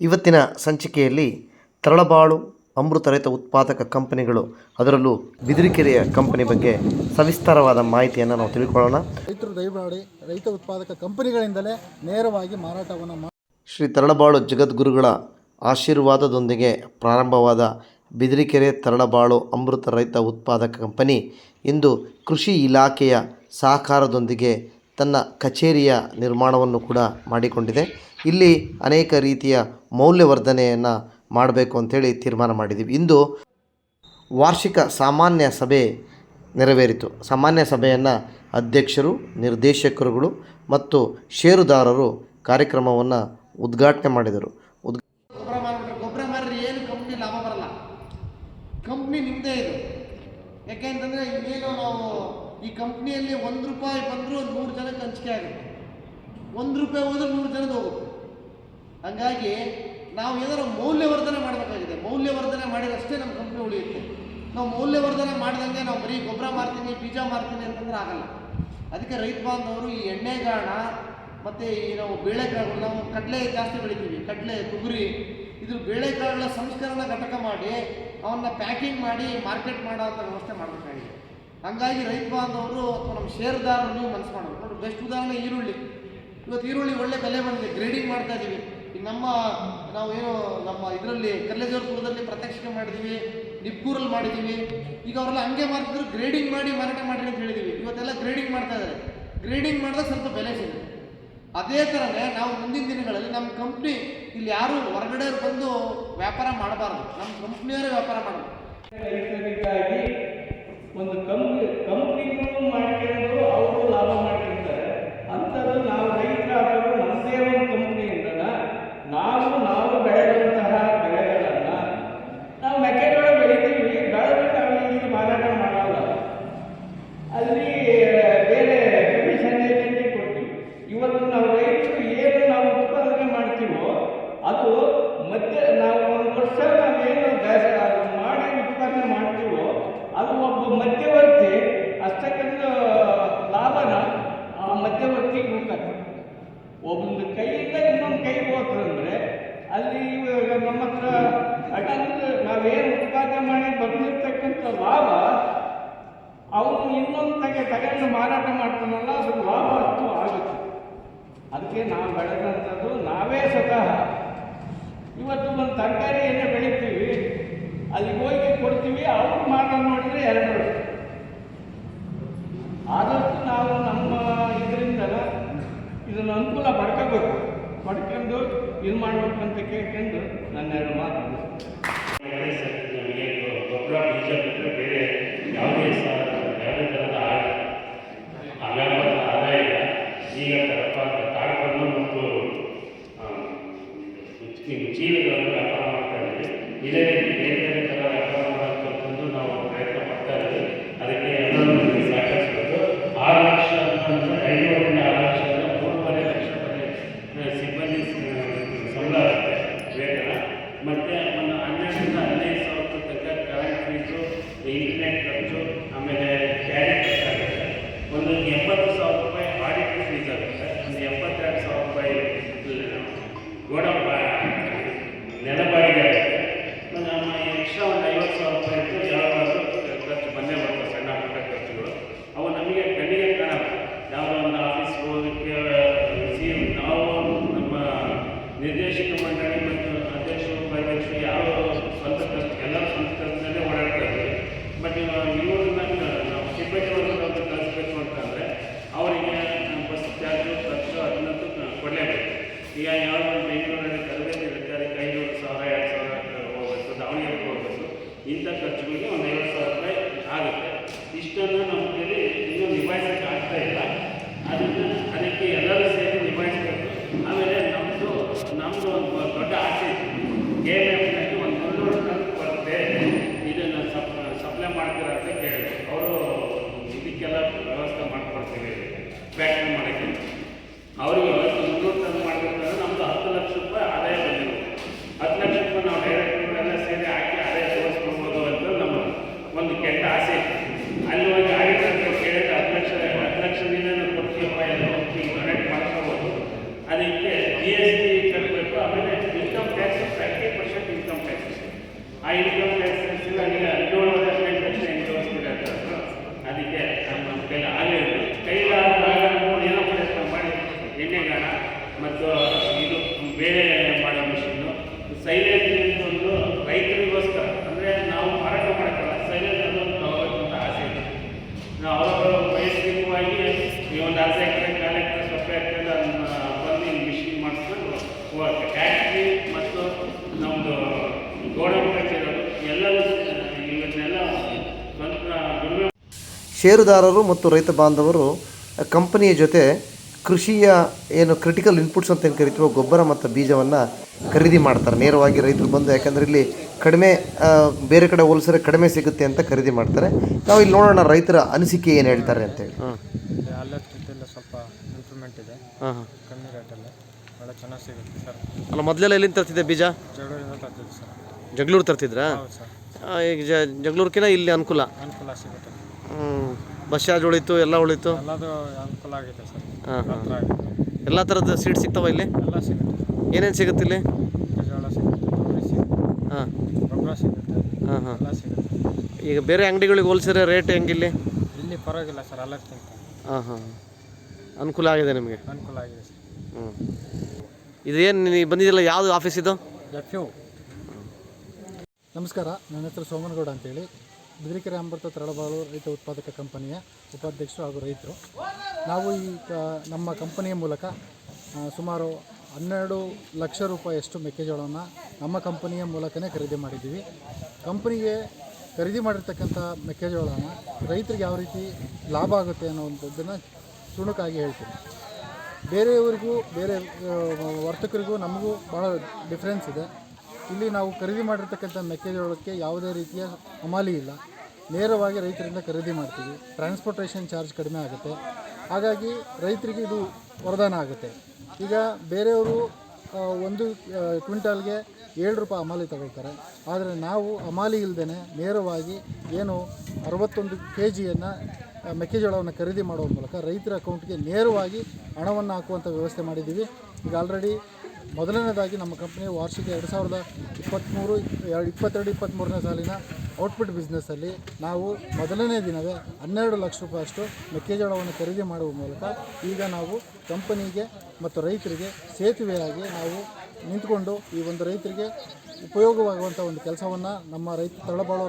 ಇವತ್ತಿನ ಸಂಚಿಕೆಯಲ್ಲಿ ತರಳಬಾಳು ಅಮೃತರಹಿತ ಉತ್ಪಾದಕ ಕಂಪನಿಗಳು ಅದರಲ್ಲೂ ಬಿದಿರಿಕೆರೆಯ ಕಂಪನಿ ಬಗ್ಗೆ ಸವಿಸ್ತಾರವಾದ ಮಾಹಿತಿಯನ್ನು ನಾವು ತಿಳ್ಕೊಳ್ಳೋಣ ರೈತರು ದಯಮಾಡಿ ರೈತ ಉತ್ಪಾದಕ ಕಂಪನಿಗಳಿಂದಲೇ ನೇರವಾಗಿ ಮಾರಾಟವನ್ನು ಮಾಡಿ ಶ್ರೀ ತರಳಬಾಳು ಜಗದ್ಗುರುಗಳ ಆಶೀರ್ವಾದದೊಂದಿಗೆ ಪ್ರಾರಂಭವಾದ ಬಿದಿರಿಕೆರೆ ತರಳಬಾಳು ಅಮೃತ ರೈತ ಉತ್ಪಾದಕ ಕಂಪನಿ ಇಂದು ಕೃಷಿ ಇಲಾಖೆಯ ಸಹಕಾರದೊಂದಿಗೆ ತನ್ನ ಕಚೇರಿಯ ನಿರ್ಮಾಣವನ್ನು ಕೂಡ ಮಾಡಿಕೊಂಡಿದೆ. ಇಲ್ಲಿ ಅನೇಕ ರೀತಿಯ ಮೌಲ್ಯವರ್ಧನೆಯನ್ನು ಮಾಡಬೇಕು ಅಂಥೇಳಿ ತೀರ್ಮಾನ ಮಾಡಿದ್ದೀವಿ ಇಂದು ವಾರ್ಷಿಕ ಸಾಮಾನ್ಯ ಸಭೆ ನೆರವೇರಿತು. ಸಾಮಾನ್ಯ ಸಭೆಯನ್ನು ಅಧ್ಯಕ್ಷರು, ನಿರ್ದೇಶಕರುಗಳು ಮತ್ತು ಷೇರುದಾರರು ಕಾರ್ಯಕ್ರಮವನ್ನು ಉದ್ಘಾಟನೆ ಮಾಡಿದರು ಉದ್ ಗೊಬ್ಬರ ಮಾರ್ಬಿಟ್ರೆ ಗೊಬ್ಬರ ಮಾರಿದ್ರೆ ಏನು ಕಂಪ್ನಿ ಲಾಭ ಬರಲ್ಲ ಕಂಪ್ನಿ ನಿಮ್ಮದೇ ಇದು ಯಾಕೆಂತಂದರೆ ಇನ್ನೇನು ನಾವು ಈ ಕಂಪ್ನಿಯಲ್ಲಿ ಒಂದು ರೂಪಾಯಿ ಬಂದರೂ ನೂರು ಜನಕ್ಕೆ ಹಂಚಿಕೆ ಆಗುತ್ತೆ ಒಂದು ರೂಪಾಯಿ ಹೋದ್ರೆ ನೂರು ಜನದ ಹೋಗುತ್ತೆ. ಹಂಗಾಗಿ ನಾವು ಏನಾದ್ರು ಮೌಲ್ಯವರ್ಧನೆ ಮಾಡಬೇಕಾಗಿದೆ. ಮೌಲ್ಯವರ್ಧನೆ ಮಾಡಿದಷ್ಟೇ ನಮ್ಮ ಕಂಪ್ನಿ ಉಳಿಯುತ್ತೆ. ನಾವು ಮೌಲ್ಯವರ್ಧನೆ ಮಾಡಿದಂಗೆ ನಾವು ಬರೀ ಗೊಬ್ಬರ ಮಾರ್ತೀನಿ, ಬೀಜ ಮಾರ್ತೀನಿ ಅಂತಂದ್ರೆ ಆಗಲ್ಲ. ಅದಕ್ಕೆ ರೈತ ಬಾಂಧವರು ಈ ಎಣ್ಣೆಗಾಣ ಮತ್ತು ಈ ನಾವು ಬೇಳೆಕಾಳುಗಳು ನಾವು ಕಡಲೆ ಜಾಸ್ತಿ ಬೆಳಿತೀವಿ. ಕಡಲೆ, ತೊಗರಿ, ಇದು ಬೇಳೆಕಾಳುಗಳ ಸಂಸ್ಕರಣ ಘಟಕ ಮಾಡಿ ಅವನ್ನ ಪ್ಯಾಕಿಂಗ್ ಮಾಡಿ ಮಾರ್ಕೆಟ್ ಮಾಡೋ ಅಂಥ ವ್ಯವಸ್ಥೆ ಮಾಡಬೇಕಾಗಿದೆ. ಹಂಗಾಗಿ ರೈತ ಬಾಂಧವರು ಅಥವಾ ನಮ್ಮ ಷೇರುದಾರರು ನೀವು ಮನಸ್ಸು ಮಾಡಬೇಕು. ನೋಡಿ ಬೆಸ್ಟ್ ಉದಾಹರಣೆ ಈರುಳ್ಳಿ. ಇವತ್ತು ಈರುಳ್ಳಿ ಒಳ್ಳೆ ಬೆಲೆ ಬಂದಿದೆ, ಗ್ರೇಡಿಂಗ್ ಮಾಡ್ತಾ ಇದ್ದೀವಿ ಈಗ ನಮ್ಮ, ನಾವು ಏನು ನಮ್ಮ ಇದರಲ್ಲಿ ಕಲ್ಲೇಜರ್ಪುರದಲ್ಲಿ ಪ್ರತ್ಯಕ್ಷ ಮಾಡಿದ್ದೀವಿ ನಿಪ್ಪೂರಲ್ಲಿ ಮಾಡಿದ್ದೀವಿ ಈಗ ಅವರೆಲ್ಲ ಹಂಗೆ ಮಾರ್ತಿದ್ರು ಗ್ರೇಡಿಂಗ್ ಮಾಡಿ ಮಾರಾಟ ಮಾಡಿರಿ ಅಂತ ಹೇಳಿದ್ದೀವಿ ಇವತ್ತೆಲ್ಲ ಗ್ರೇಡಿಂಗ್ ಮಾಡ್ತಾ ಇದ್ದಾರೆ ಗ್ರೇಡಿಂಗ್ ಮಾಡಿದ್ರೆ ಸ್ವಲ್ಪ ಬೆಲೆ ಸಿಗುತ್ತೆ. ಅದೇ ಥರನೇ ನಾವು ಮುಂದಿನ ದಿನಗಳಲ್ಲಿ ನಮ್ಮ ಕಂಪ್ನಿ, ಇಲ್ಲಿ ಯಾರು ಹೊರಗಡೆ ಬಂದು ವ್ಯಾಪಾರ ಮಾಡಬಾರ್ದು. ನಮ್ಮ ಕಂಪ್ನಿಯವರೇ ವ್ಯಾಪಾರ ಮಾಡಬೇಕು. ಒಂದು ಕಂಪ್ನಿ ಕಂಪ್ನಿಗಳು ಕೈಗೆ ಅಲ್ಲಿ ಇವಾಗ ನಮ್ಮ ಹತ್ರ ಅಟಂದು ನಾವೇನು ಉತ್ಪಾದನೆ ಮಾಡಿ ಬಂದಿರ್ತಕ್ಕಂಥ ಲಾಭ, ಅವನು ಇನ್ನೊಂದು ತೆಗೆ ತಗೊಂಡು ಮಾರಾಟ ಮಾಡ್ತಾನಲ್ಲ ಅದು ಲಾಭ ಅಷ್ಟು ಆಗುತ್ತೆ. ಅದಕ್ಕೆ ನಾವು ಬೆಳೆದಂಥದ್ದು ನಾವೇ ಸ್ವತಃ. ಇವತ್ತು ಒಂದು ತರಕಾರಿ ಎಣ್ಣೆ ಬೆಳಿತೀವಿ, ಅಲ್ಲಿಗೆ ಹೋಗಿ ಕೊಡ್ತೀವಿ, ಅವ್ರು ಮಾರಾಟ ನೋಡಿದ್ರೆ ಎರಡು ವರ್ಷ ಆದಷ್ಟು ನಾವು ನಮ್ಮ ಇದರಿಂದ ಇದನ್ನು ಅನುಕೂಲ ಪಡ್ಕೋಬೇಕು. ಇದು ಅಂತ ಕೇಳ್ಕೊಂಡು ನನ್ನ ಎರಡು ಮಾತು ಕೊಡಲೇಬೇಕು ಈಗ ಷೇರುದಾರರು ಮತ್ತು ರೈತ ಬಾಂಧವರು ಕಂಪನಿಯ ಜೊತೆ ಕೃಷಿಯ ಏನು ಕ್ರಿಟಿಕಲ್ ಇನ್ಪುಟ್ಸ್ ಅಂತ ಏನು ಕರಿತೀವೋ ಗೊಬ್ಬರ ಮತ್ತು ಬೀಜವನ್ನು ಖರೀದಿ ಮಾಡ್ತಾರೆ. ನೇರವಾಗಿ ರೈತರು ಬಂದು ಯಾಕಂದರೆ ಇಲ್ಲಿ ಕಡಿಮೆ ಬೇರೆ ಕಡೆ ಹೋಲಿಸಿದ್ರೆ ಕಡಿಮೆ ಸಿಗುತ್ತೆ ಅಂತ ಖರೀದಿ ಮಾಡ್ತಾರೆ. ನಾವು ಇಲ್ಲಿ ನೋಡೋಣ ರೈತರ ಅನಿಸಿಕೆ ಏನು ಹೇಳ್ತಾರೆ ಅಂತೇಳಿ ಸ್ವಲ್ಪ ಇಂಪ್ರೂವ್ಮೆಂಟ್ ಇದೆ. ಕಮ್ಮಿ ರೇಟಲ್ಲಿ ಭಾಳ ಚೆನ್ನಾಗಿ ಸಿಗುತ್ತೆ ಸರ್. ಅಲ್ಲ ಮೊದಲೆಲ್ಲ ಎಲ್ಲಿಂದ ತರ್ತಿದ್ದೆ ಬೀಜ? ಜಗಳೂರಿಂದ ಸರ್. ಜಗಳೂರು ತರ್ತಿದ್ರಾ? ಹೌದು ಸರ್. ಈಗ ಜ ಜಗಳೂರ್ಕಿನ ಇಲ್ಲಿ ಅನುಕೂಲ. ಅನುಕೂಲ ಸಿಗುತ್ತೆ. ಬಸ್ ಚಾರ್ಜ್ ಉಳಿತು ಎಲ್ಲ ಉಳಿತು? ಎಲ್ಲದು ಅನುಕೂಲ ಆಗಿದೆ ಸರ್. ಹಾಂ ಹಾಂ. ಹತ್ರ ಆಗಿದೆ. ಎಲ್ಲ ಥರದ ಸೀಟ್ ಸಿಗ್ತಾವ ಇಲ್ಲಿ? ಎಲ್ಲ ಸಿಗುತ್ತೆ. ಏನೇನು ಸಿಗುತ್ತೆ ಇಲ್ಲಿ? ಜೋಳ ಸಿಗುತ್ತೆ ತೊಗರಿ ಸಿಗುತ್ತೆ ಹಾಂ. ಗೊಬ್ಬರ ಸಿಗುತ್ತೆ ಹಾಂ ಹಾಂ. ಎಲ್ಲ ಸಿಗುತ್ತೆ. ಈಗ ಬೇರೆ ಅಂಗಡಿಗಳಿಗೆ ಹೋಲ್ಸಿದ್ರೆ ರೇಟ್ ಹೆಂಗಿಲ್ಲಿ ಇಲ್ಲಿ? ಪರವಾಗಿಲ್ಲ ಸರ್ ಅಲ್ಲಕ್ಕಿಂತ. ಹಾಂ ಹಾಂ ಅನುಕೂಲ ಆಗಿದೆ ನಿಮಗೆ? ಅನುಕೂಲ ಆಗಿದೆ ಸರ್. ಹ್ಞೂ ಇದೇನು ನೀವು ಬಂದಿದ್ದಿಲ್ಲ ಯಾವುದು ಆಫೀಸ್ ಇದು? ಎಫ್ ಯು ನಮಸ್ಕಾರ ನನ್ನ ಹೆಸರು ಸೋಮನಗೌಡ ಅಂತೇಳಿ. ಬಿದಿರಿಕೆರೆ ಅಮೃತ ತರಳಬಾಳು ರೈತ ಉತ್ಪಾದಕ ಕಂಪನಿಯ ಉಪಾಧ್ಯಕ್ಷರು ಹಾಗೂ ರೈತರು. ನಾವು ಈ ನಮ್ಮ ಕಂಪನಿಯ ಮೂಲಕ ಸುಮಾರು ಹನ್ನೆರಡು ಲಕ್ಷ ರೂಪಾಯಿಯಷ್ಟು ಮೆಕ್ಕೆಜೋಳವನ್ನು ನಮ್ಮ ಕಂಪನಿಯ ಮೂಲಕನೇ ಖರೀದಿ ಮಾಡಿದ್ದೀವಿ. ಕಂಪನಿಗೆ ಖರೀದಿ ಮಾಡಿರ್ತಕ್ಕಂಥ ಮೆಕ್ಕೆಜೋಳನ ರೈತರಿಗೆ ಯಾವ ರೀತಿ ಲಾಭ ಆಗುತ್ತೆ ಅನ್ನೋವಂಥದ್ದನ್ನು ತುಣುಕಾಗಿ ಹೇಳ್ತೀನಿ. ಬೇರೆಯವರಿಗೂ, ಬೇರೆ ವರ್ತಕರಿಗೂ ನಮಗೂ ಭಾಳ ಡಿಫ್ರೆನ್ಸ್ ಇದೆ. ಇಲ್ಲಿ ನಾವು ಖರೀದಿ ಮಾಡಿರ್ತಕ್ಕಂಥ ಮೆಕ್ಕೆಜೋಳಕ್ಕೆ ಯಾವುದೇ ರೀತಿಯ ಅಮಾಲಿ ಇಲ್ಲ. ನೇರವಾಗಿ ರೈತರಿಂದ ಖರೀದಿ ಮಾಡ್ತೀವಿ. ಟ್ರಾನ್ಸ್ಪೋರ್ಟೇಷನ್ ಚಾರ್ಜ್ ಕಡಿಮೆ ಆಗುತ್ತೆ. ಹಾಗಾಗಿ ರೈತರಿಗೆ ಇದು ವರದಾನ ಆಗುತ್ತೆ. ಈಗ ಬೇರೆಯವರು ಒಂದು ಕ್ವಿಂಟಲ್ಗೆ ಏಳು ರೂಪಾಯಿ ಅಮಾಲಿ ತಗೊಳ್ತಾರೆ. ಆದರೆ ನಾವು ಅಮಾಲಿ ಇಲ್ಲದೇ ನೇರವಾಗಿ ಏನು ಅರವತ್ತೊಂದು ಕೆ ಜಿಯನ್ನು ಮೆಕ್ಕೆಜೋಳವನ್ನು ಖರೀದಿ ಮಾಡುವ ಮೂಲಕ ರೈತರ ಅಕೌಂಟ್ಗೆ ನೇರವಾಗಿ ಹಣವನ್ನು ಹಾಕುವಂಥ ವ್ಯವಸ್ಥೆ ಮಾಡಿದ್ದೀವಿ. ಈಗ ಆಲ್ರೆಡಿ ಮೊದಲನೇದಾಗಿ ನಮ್ಮ ಕಂಪ್ನಿ ವಾರ್ಷಿಕ ಎರಡು ಸಾವಿರದ ಇಪ್ಪತ್ತ್ಮೂರು, ಎರಡು, ಇಪ್ಪತ್ತೆರಡು, ಇಪ್ಪತ್ತ್ಮೂರನೇ ಸಾಲಿನ ಔಟ್ಪುಟ್ ಬಿಸ್ನೆಸ್ಸಲ್ಲಿ ನಾವು ಮೊದಲನೇ ದಿನವೇ ಹನ್ನೆರಡು ಲಕ್ಷ ರೂಪಾಯಿಯಷ್ಟು ಮೆಕ್ಕೆಜೋಳವನ್ನು ಖರೀದಿ ಮಾಡುವ ಮೂಲಕ ಈಗ ನಾವು ಕಂಪನಿಗೆ ಮತ್ತು ರೈತರಿಗೆ ಸೇತುವೆಯಾಗಿ ನಾವು ನಿಂತ್ಕೊಂಡು ಈ ಒಂದು ರೈತರಿಗೆ ಉಪಯೋಗವಾಗುವಂಥ ಒಂದು ಕೆಲಸವನ್ನು ನಮ್ಮ ರೈತ ತಳಬಾಳೋ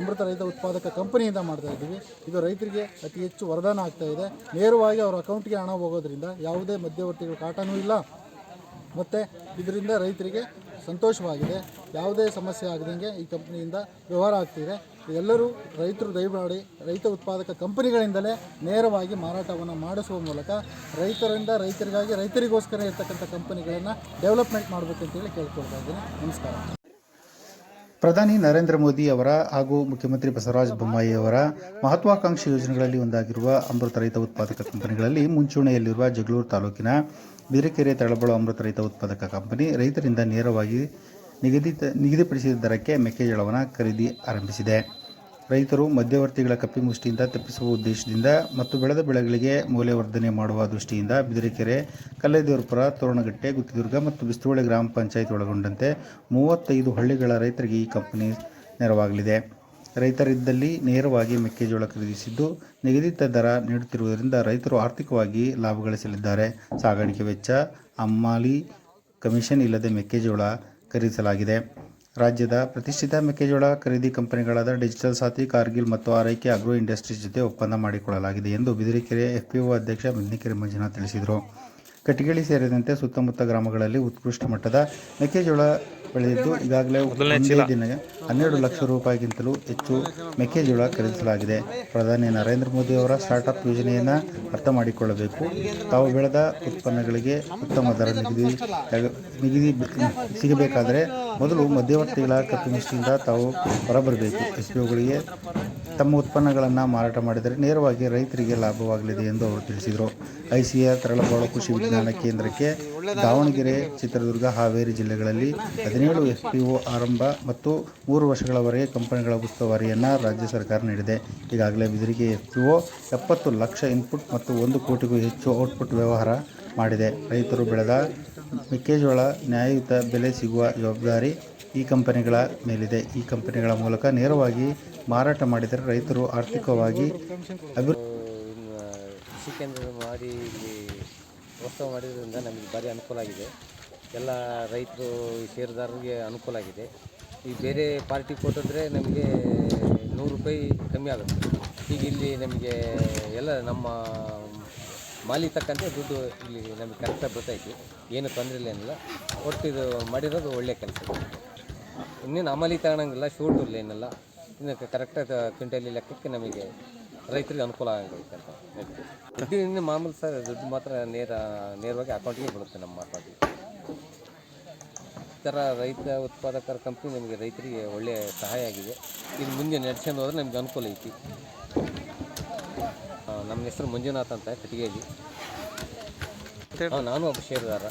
ಅಮೃತ ರೈತ ಉತ್ಪಾದಕ ಕಂಪನಿಯಿಂದ ಮಾಡ್ತಾ ಇದ್ದೀವಿ. ಇದು ರೈತರಿಗೆ ಅತಿ ಹೆಚ್ಚು ವರದಾನ ಆಗ್ತಾ ಇದೆ. ನೇರವಾಗಿ ಅವರ ಅಕೌಂಟ್ಗೆ ಹಣ ಹೋಗೋದ್ರಿಂದ ಯಾವುದೇ ಮಧ್ಯವರ್ತಿಗಳ ಕಾಟನೂ ಇಲ್ಲ. ಮತ್ತು ಇದರಿಂದ ರೈತರಿಗೆ ಸಂತೋಷವಾಗಿದೆ. ಯಾವುದೇ ಸಮಸ್ಯೆ ಆಗದಂಗೆ ಈ ಕಂಪ್ನಿಯಿಂದ ವ್ಯವಹಾರ ಆಗ್ತಿದೆ. ಎಲ್ಲರೂ ರೈತರು ದಯಮಾಡಿ ರೈತ ಉತ್ಪಾದಕ ಕಂಪನಿಗಳಿಂದಲೇ ನೇರವಾಗಿ ಮಾರಾಟವನ್ನು ಮಾಡಿಸುವ ಮೂಲಕ ರೈತರಿಂದ ರೈತರಿಗಾಗಿ ರೈತರಿಗೋಸ್ಕರ ಇರ್ತಕ್ಕಂಥ ಕಂಪನಿಗಳನ್ನು ಡೆವಲಪ್ಮೆಂಟ್ ಮಾಡಬೇಕಂತೇಳಿ ಕೇಳ್ಕೊಳ್ತಾ ಇದ್ದೀನಿ. ನಮಸ್ಕಾರ. ಪ್ರಧಾನಿ ನರೇಂದ್ರ ಮೋದಿ ಅವರ ಹಾಗೂ ಮುಖ್ಯಮಂತ್ರಿ ಬಸವರಾಜ ಬೊಮ್ಮಾಯಿ ಅವರ ಮಹತ್ವಾಕಾಂಕ್ಷಿ ಯೋಜನೆಗಳಲ್ಲಿ ಒಂದಾಗಿರುವ ಅಮೃತ ರೈತ ಉತ್ಪಾದಕ ಕಂಪನಿಗಳಲ್ಲಿ ಮುಂಚೂಣಿಯಲ್ಲಿರುವ ಜಗಳೂರು ತಾಲೂಕಿನ ಬಿರೆಕೆರೆ ತಳಬಳು ಅಮೃತ ರೈತ ಉತ್ಪಾದಕ ಕಂಪನಿ ರೈತರಿಂದ ನೇರವಾಗಿ ನಿಗದಿತ ನಿಗದಿಪಡಿಸಿದ ದರಕ್ಕೆ ಮೆಕ್ಕೆಜೋಳವನ್ನು ಖರೀದಿ ಆರಂಭಿಸಿದೆ. ರೈತರು ಮಧ್ಯವರ್ತಿಗಳ ಕಪ್ಪಿಮುಷ್ಟಿಯಿಂದ ತಪ್ಪಿಸುವ ಉದ್ದೇಶದಿಂದ ಮತ್ತು ಬೆಳೆದ ಬೆಳೆಗಳಿಗೆ ಮೌಲ್ಯವರ್ಧನೆ ಮಾಡುವ ದೃಷ್ಟಿಯಿಂದ ಬಿದಿರಕೆರೆ, ಕಲ್ಲೇದೇವರಪುರ, ತೋರಣಗಟ್ಟೆ ಗುತ್ತಿದುರ್ಗ ಮತ್ತು ಬಿಸ್ತುವಳ್ಳಿ ಗ್ರಾಮ ಪಂಚಾಯತ್ ಒಳಗೊಂಡಂತೆ ಮೂವತ್ತೈದು ಹಳ್ಳಿಗಳ ರೈತರಿಗೆ ಈ ಕಂಪನಿ ನೆರವಾಗಲಿದೆ. ರೈತರಿದ್ದಲ್ಲಿ ನೇರವಾಗಿ ಮೆಕ್ಕೆಜೋಳ ಖರೀದಿಸಿದ್ದು ನಿಗದಿತ ದರ ನೀಡುತ್ತಿರುವುದರಿಂದ ರೈತರು ಆರ್ಥಿಕವಾಗಿ ಲಾಭ ಗಳಿಸಲಿದ್ದಾರೆ. ಸಾಗಾಣಿಕೆ ವೆಚ್ಚ ಅಮ್ಮಾಲಿ ಕಮಿಷನ್ ಇಲ್ಲದೆ ಮೆಕ್ಕೆಜೋಳ ಖರೀದಿಸಲಾಗಿದೆ. ರಾಜ್ಯದ ಪ್ರತಿಷ್ಠಿತ ಮೆಕ್ಕೆಜೋಳ ಖರೀದಿ ಕಂಪನಿಗಳಾದ ಡಿಜಿಟಲ್ ಸಾಥಿ, ಕಾರ್ಗಿಲ್ ಮತ್ತು ಆರೈಕೆ ಅಗ್ರೋ ಇಂಡಸ್ಟ್ರೀಸ್ ಜೊತೆ ಒಪ್ಪಂದ ಮಾಡಿಕೊಳ್ಳಲಾಗಿದೆ ಎಂದು ಬಿದಿರೆಕೆರೆ ಎಫ್ಪಿಒ ಅಧ್ಯಕ್ಷ ಮಿದ್ನಿಕೆರೆ ಮಂಜುನಾಥ್ ತಿಳಿಸಿದರು. ಕಟಿಗಳಿ ಸೇರಿದಂತೆ ಸುತ್ತಮುತ್ತ ಗ್ರಾಮಗಳಲ್ಲಿ ಉತ್ಕೃಷ್ಟ ಮಟ್ಟದ ಮೆಕ್ಕೆಜೋಳ ಬೆಳೆದಿದ್ದು ಈಗಾಗಲೇ ಒಂದೇ ದಿನ ಹನ್ನೆರಡು ಲಕ್ಷ ರೂಪಾಯಿಗಿಂತಲೂ ಹೆಚ್ಚು ಮೆಕ್ಕೆಜೋಳ ಖರೀದಿಸಲಾಗಿದೆ. ಪ್ರಧಾನಿ ನರೇಂದ್ರ ಮೋದಿ ಅವರ ಸ್ಟಾರ್ಟ್ಅಪ್ ಯೋಜನೆಯನ್ನು ಅರ್ಥ ಮಾಡಿಕೊಳ್ಳಬೇಕು. ತಾವು ಬೆಳೆದ ಉತ್ಪನ್ನಗಳಿಗೆ ಉತ್ತಮ ದರ ನಿಗದಿ ನಿಗದಿ ಸಿಗಬೇಕಾದರೆ ಮೊದಲು ಮಧ್ಯವರ್ತಿಗಳ ಕಪಿಮುಷ್ಟಿಯಿಂದ ತಾವು ಹೊರಬರಬೇಕು. ಎಸ್ಪಿಒಗಳಿಗೆ ತಮ್ಮ ಉತ್ಪನ್ನಗಳನ್ನು ಮಾರಾಟ ಮಾಡಿದರೆ ನೇರವಾಗಿ ರೈತರಿಗೆ ಲಾಭವಾಗಲಿದೆ ಎಂದು ಅವರು ತಿಳಿಸಿದರು. ಐಸಿಎ ತರಳಬಾಳು ಕೃಷಿ ವಿಜ್ಞಾನ ಕೇಂದ್ರಕ್ಕೆ ದಾವಣಗೆರೆ, ಚಿತ್ರದುರ್ಗ, ಹಾವೇರಿ ಜಿಲ್ಲೆಗಳಲ್ಲಿ ಹದಿನೇಳು ಎಫ್ ಪಿ ಒ ಆರಂಭ ಮತ್ತು ಮೂರು ವರ್ಷಗಳವರೆಗೆ ಕಂಪನಿಗಳ ಉಸ್ತುವಾರಿಯನ್ನು ರಾಜ್ಯ ಸರ್ಕಾರ ನೀಡಿದೆ. ಈಗಾಗಲೇ ಬಿದಿರಿಗೆ ಎಫ್ಪಿಒ ಎಪ್ಪತ್ತು ಲಕ್ಷ ಇನ್ಪುಟ್ ಮತ್ತು ಒಂದು ಕೋಟಿಗೂ ಹೆಚ್ಚು ಔಟ್ಪುಟ್ ವ್ಯವಹಾರ ಮಾಡಿದೆ. ರೈತರು ಬೆಳೆದ ಮೆಕ್ಕೆಜೋಳ ನ್ಯಾಯಯುತ ಬೆಲೆ ಸಿಗುವ ಜವಾಬ್ದಾರಿ ಈ ಕಂಪನಿಗಳ ಮೇಲಿದೆ. ಈ ಕಂಪನಿಗಳ ಮೂಲಕ ನೇರವಾಗಿ ಮಾರಾಟ ಮಾಡಿದರೆ ರೈತರು ಆರ್ಥಿಕವಾಗಿ ಅಭಿವೃದ್ಧಿ ಕೃಷಿ ಮಾಡಿ ಇಲ್ಲಿ ಪ್ರೋತ್ಸಾಹ ಮಾಡಿದ್ರಿಂದ ನಮಗೆ ಭಾರಿ ಅನುಕೂಲ ಆಗಿದೆ. ಎಲ್ಲ ರೈತರು ಷೇರುದಾರರಿಗೆ ಅನುಕೂಲ ಆಗಿದೆ. ಈ ಬೇರೆ ಪಾರ್ಟಿ ಕೊಟ್ಟಿದ್ರೆ ನಮಗೆ ನೂರು ರೂಪಾಯಿ ಕಮ್ಮಿ ಆಗುತ್ತೆ. ಈಗ ಇಲ್ಲಿ ನಮಗೆ ಎಲ್ಲ ನಮ್ಮ ಮಾಲಿ ತಕ್ಕಂತೆ ದುಡ್ಡು ಇಲ್ಲಿ ನಮಗೆ ಕರೆಕ್ಟಾಗಿ ಬರ್ತೈತಿ ಏನು ತೊಂದರೆ ಇಲ್ಲ ಏನಿಲ್ಲ. ಒಟ್ಟು ಇದು ಮಾಡಿರೋದು ಒಳ್ಳೆಯ ಕೆಲಸ. ಇನ್ನೇನು ಅಮಲಿ ತಗೊಳಂಗಿಲ್ಲ ಶೂಟು ಏನೆಲ್ಲ ಇನ್ನು ಕರೆಕ್ಟಾಗಿ ಕ್ವಿಂಟಲಿ ಲೆಕ್ಕಕ್ಕೆ ನಮಗೆ ರೈತರಿಗೆ ಅನುಕೂಲ ಆಗೈತೆ ಅಂತ. ದುಡ್ಡು ಇನ್ನು ಮಾಮೂಲಿ ಸರ್ ದುಡ್ಡು ಮಾತ್ರ ನೇರ ನೇರವಾಗಿ ಅಕೌಂಟಿಗೆ ಬರುತ್ತೆ ನಮ್ಮ ಮಾತಾಡಿ ಈ ಥರ ರೈತ ಉತ್ಪಾದಕರ ಕಂಪ್ನಿ ನಮಗೆ ರೈತರಿಗೆ ಒಳ್ಳೆಯ ಸಹಾಯ ಆಗಿದೆ. ಇನ್ನು ಮುಂದೆ ನಡ್ಸ್ಕೊಂಡು ಹೋದ್ರೆ ನಮಗೆ ಅನುಕೂಲ ಐತಿ. ನಮ್ಮ ಹೆಸರು ಮಂಜುನಾಥ್ ಅಂತ ಕಟ್ಟಿಗೆಯಲ್ಲಿ ನಾನು ಒಬ್ಬ ಷೇರುದಾರ.